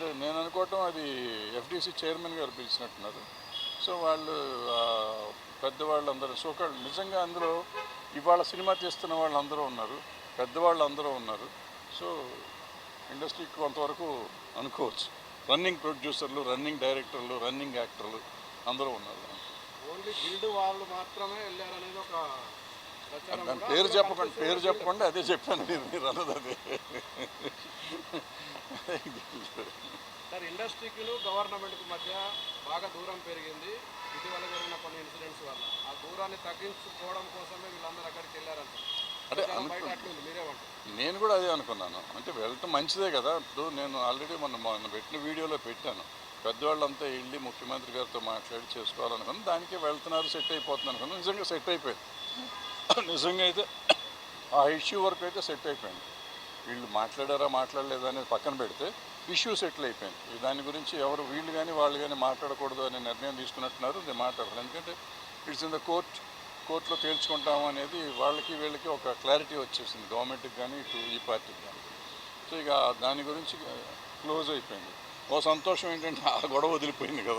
అంటే నేను అనుకోవటం అది ఎఫ్డీసీ చైర్మన్ గారు పిలిచినట్టున్నారు. సో వాళ్ళు ఆ, పెద్దవాళ్ళు అందరూ సోకాళ్ళు నిజంగా అందులో ఇవాళ సినిమా తీస్తున్న వాళ్ళు అందరూ ఉన్నారు పెద్దవాళ్ళు అందరూ ఉన్నారు. సో ఇండస్ట్రీకి కొంతవరకు అనుకోవచ్చు. రన్నింగ్ ప్రొడ్యూసర్లు రన్నింగ్ డైరెక్టర్లు రన్నింగ్ యాక్టర్లు అందరూ ఉన్నారు. ఓన్లీ గిల్డ్ వాళ్ళు మాత్రమే వెళ్ళారనేది ఒక పేరు చెప్పకండి పేరు చెప్పకుండా అదే చెప్పాను మీరు మీరు అన్నది అదే. సార్ ఇండస్ట్రీకి గవర్నమెంట్కి మధ్య బాగా దూరం పెరిగింది. ఇటీవల జరిగిన కొన్ని ఇన్సిడెంట్స్ వల్ల. ఆ దూరాన్ని తగ్గించుకోవడం కోసమే వీళ్ళందరూ అక్కడికి వెళ్ళారంట. అంటే మీరేమంటారు నేను కూడా అదే అనుకున్నాను. అంటే వెళ్ళటం మంచిదే కదా. ఇప్పుడు నేను ఆల్రెడీ మొన్న మొన్న పెట్టిన వీడియోలో పెట్టాను. పెద్దవాళ్ళంతా వెళ్ళి ముఖ్యమంత్రి గారితో మాట్లాడి చేసుకోవాలనుకున్నాను. దానికే వెళ్తున్నారు సెట్ అయిపోతుంది అనుకున్నాను. నిజంగా సెట్ అయిపోయింది. నిజంగా అయితే ఆ ఇష్యూ వరకు అయితే సెట్ అయిపోయింది. వీళ్ళు మాట్లాడారా మాట్లాడలేదా అనేది పక్కన పెడితే ఇష్యూ సెటిల్ అయిపోయింది. దాని గురించి ఎవరు వీళ్ళు కానీ వాళ్ళు కానీ మాట్లాడకూడదు అనే నిర్ణయం తీసుకున్నట్టున్నారు. నేను మాట్లాడరు. ఎందుకంటే ఇట్స్ ఇన్ ద కోర్ట్ కోర్టులో తేల్చుకుంటాం అనేది వాళ్ళకి వీళ్ళకి ఒక క్లారిటీ వచ్చేసింది. గవర్నమెంట్కి కానీ ఇటు ఈ పార్టీకి కానీ సో ఇక దాని గురించి క్లోజ్ అయిపోయింది. ఓ సంతోషం ఏంటంటే ఆ గొడవ వదిలిపోయింది కదా.